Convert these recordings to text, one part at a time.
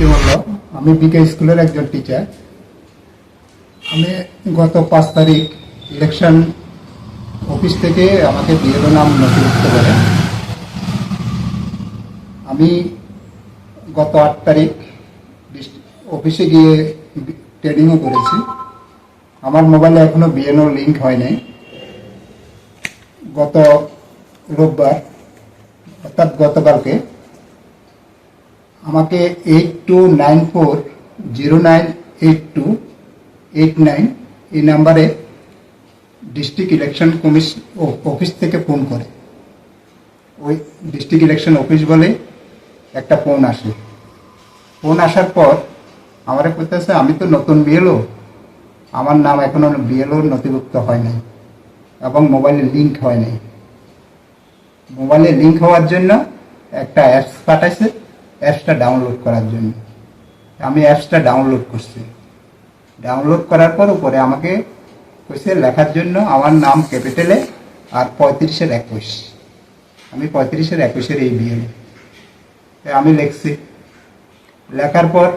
কি বলল? আমি বিকে স্কুলের একজন টিচার আমি গত পাঁচ তারিখ ইলেকশন অফিস থেকে আমাকে বিএলও নাম নথিভুক্ত করে আমি গত আট তারিখ অফিসে গিয়ে ট্রেনিংও করেছি। আমার মোবাইলে এখনও বিএনও লিঙ্ক হয় নাই। গত রোববার, অর্থাৎ গতকালকে আমাকে eight two nine four zero nine eight two eight nine এই নাম্বারে ডিস্ট্রিক্ট ইলেকশন কমিশন অফিস থেকে ফোন করে। ওই ডিস্ট্রিক্ট ইলেকশন অফিস বলে একটা ফোন আসে ফোন আসার পর আমার করতেছে আমি তো নতুন বিএলও আমার নাম এখনও বিএলও নথিভুক্ত হয় নাই এবং মোবাইলে লিঙ্ক হয় নাই। মোবাইলে লিঙ্ক হওয়ার জন্য একটা অ্যাপস পাঠাইছে অ্যাপসটা ডাউনলোড করার জন্য। আমি অ্যাপসটা ডাউনলোড করছি। ডাউনলোড করার পর উপরে আমাকে কইছে, লেখার জন্য আমার নাম ক্যাপিটালে আর পঁয়ত্রিশের একুশ। আমি পঁয়ত্রিশের একুশের এই বিয়ে। আমি লিখছি। লেখার পর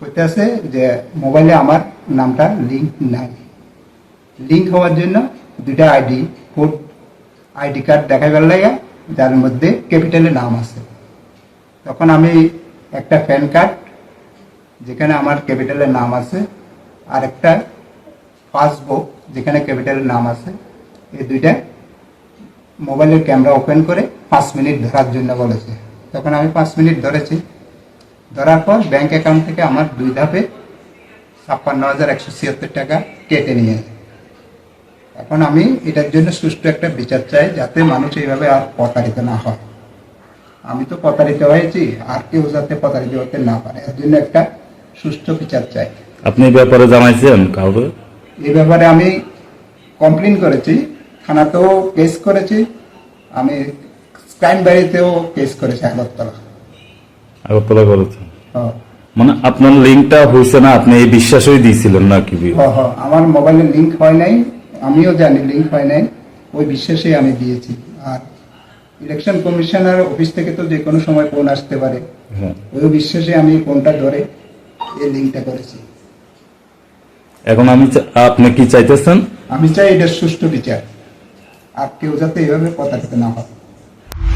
কইতে আছে যে, মোবাইলে আমার নামটা লিঙ্ক নাই। লিঙ্ক হওয়ার জন্য দুইটা আইডি, কোড, আইডি কার্ড দেখাইবার লাগে যার মধ্যে ক্যাপিটালে নাম আছে। তখন আমি একটা প্যান কার্ড, যেখানে আমার ক্যাপিটালের নাম আছে, আর একটা পাসবুক, যেখানে ক্যাপিটালের নাম আছে। এই দুইটা মোবাইলের ক্যামেরা ওপেন করে পাঁচ মিনিট ধরার জন্য বলেছে। তখন আমি পাঁচ মিনিট ধরেছি। ধরার পর ব্যাংক অ্যাকাউন্ট থেকে আমার দুই ধাপে ছাপ্পান্ন হাজার একশো ছিয়াত্তর টাকা কেটে নিয়ে এখন আমি এটার জন্য সুষ্ঠু একটা বিচার চাই, যাতে মানুষ এইভাবে আর প্রতারিত না হয়। আমি তো প্রতারিত হয়েছি আর কেউ যাতে প্রতারিত হতে না পারে। এর জন্য একটা সুষ্ঠু বিচার চাই। আপনি এই ব্যাপারে জানাইছেন কাউকে? এই ব্যাপারে আমি কমপ্লেন করেছি থানাতেও কেস করেছি আমি ক্রাইম বাড়িতেও কেস করেছি আগরতলা। আগরতলা করেছেন হ্যাঁ। মানে আপনার লিঙ্কটা হয়েছে না আপনি এই বিশ্বাসই দিয়েছিলেন না কি হ, হ, আমার মোবাইলে লিংক হয় নাই আমিও জানি লিংক হয় নাই ওই বিশ্বাসে আমি দিয়েছি। আর ইলেকশন কমিশনার অফিস থেকে তো যে কোনো সময় ফোন আসতে পারে। হ্যাঁ। ওই বিশ্বাসে আমি ফোনটা ধরে এই লিঙ্কটা করেছি। এখন আমি আপনি কি চাইতেছেন? আমি চাই এটা সুষ্ঠু বিচার আর কেউ যাতে এভাবে প্রতারিত না হয়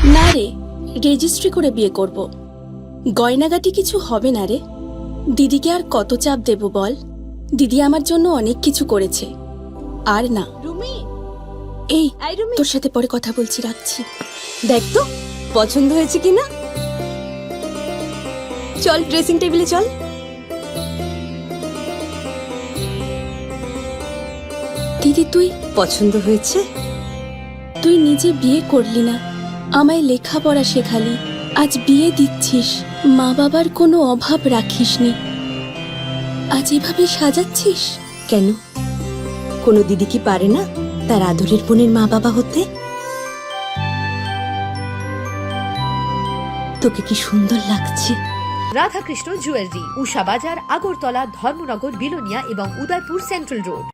না রে রেজিস্ট্রি করে বিয়ে করব। গয়নাগাটি কিছু হবে না রে। দিদিকে আর কত চাপ দেব বল? দিদি আমার জন্য অনেক কিছু করেছে। আর না। রুমি! এই আই রুমি! তোর সাথে পরে কথা বলছি রাখছি। দেখ তো পছন্দ হয়েছে কিনা? চল ড্রেসিং টেবিলে চল। দিদি তুই পছন্দ হয়েছে? তুই নিজে বিয়ে করলি না। আমায় লেখাপড়া শেখালি। আজ বিয়ে দিচ্ছিস। মা বাবার কোনো অভাব রাখিসনি। আজ এভাবে সাজাচ্ছিস? কেন? কোনো দিদি কি পারে না তার আদরের বোনের মা বাবা হতে? তোকে কি সুন্দর লাগছে? রাধাকৃষ্ণ জুয়েলারি, উষা বাজার, আগরতলা, ধর্মনগর, বিলোনিয়া এবং উদয়পুর সেন্ট্রাল রোড।